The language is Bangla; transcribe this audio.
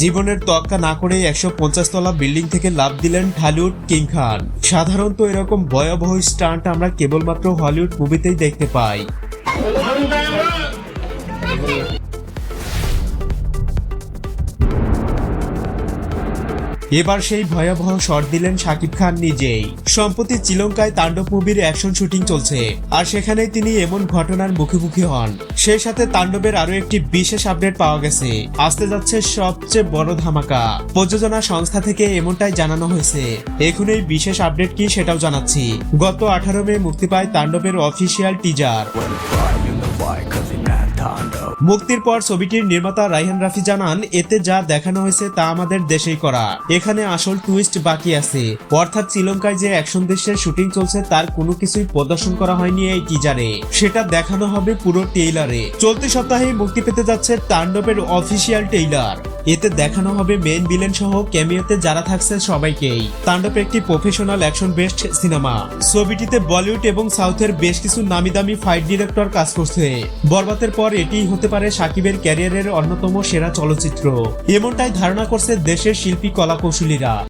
জীবনের তক্কা না করে একশো পঞ্চাশ তলা বিল্ডিং থেকে লাভ দিলেন ঢালিউড কিং খান। সাধারণত এরকম ভয়াবহ স্টান্ট আমরা কেবলমাত্র হলিউড মুভিতেই দেখতে পাই। এবার সেই ভয়াবহ শট দিলেন শাকিব খান নিজেই। সম্প্রতি শ্রীলঙ্কায় তাণ্ডব মুভির অ্যাকশন শুটিং চলছে, আর সেখানেই তিনি এমন ঘটনার মুখোমুখি হন। সেই সাথে তাণ্ডবের আরও একটি বিশেষ আপডেট পাওয়া গেছে। আসতে যাচ্ছে সবচেয়ে বড় ধামাকা। প্রযোজনা সংস্থা থেকে এমনটাই জানানো হয়েছে। এখন এই বিশেষ আপডেট কি সেটাও জানাচ্ছি। গত আঠারো মে মুক্তি পায় তাণ্ডবের অফিসিয়াল টিজার মুক্তির পর ছবিটির নির্মাতা রাইহান রাফি জানান, এতে যা দেখানো হয়েছে তা আমাদের দেশেই করা। এখানে আসল টুইস্ট বাকি আছে। অর্থাৎ শ্রীলঙ্কায় যে অ্যাকশন দৃশ্যের শুটিং চলছে তার কোনো কিছুই প্রদর্শন করা হয়নি এই টিজারে সেটা দেখানো হবে পুরো টেইলারে চলতি সপ্তাহে মুক্তি পেতে যাচ্ছে তাণ্ডবের অফিসিয়াল টেইলার এতে দেখানো হবে মেন ভিলেন সহ ক্যামিওতে যারা থাকছে সবাইকেই। তাণ্ডব একটি প্রফেশনাল অ্যাকশন বেস্ট সিনেমা ছবিটিতে বলিউড এবং সাউথের বেশ কিছু নামি দামি ফাইট ডিরেক্টর কাজ করছে। বরবাতের পর এটিই হতে পারে সাকিবের ক্যারিয়ারের অন্যতম সেরা চলচ্চিত্র। এমনটাই ধারণা করছে দেশের শিল্পী কলাকৌশলীরা।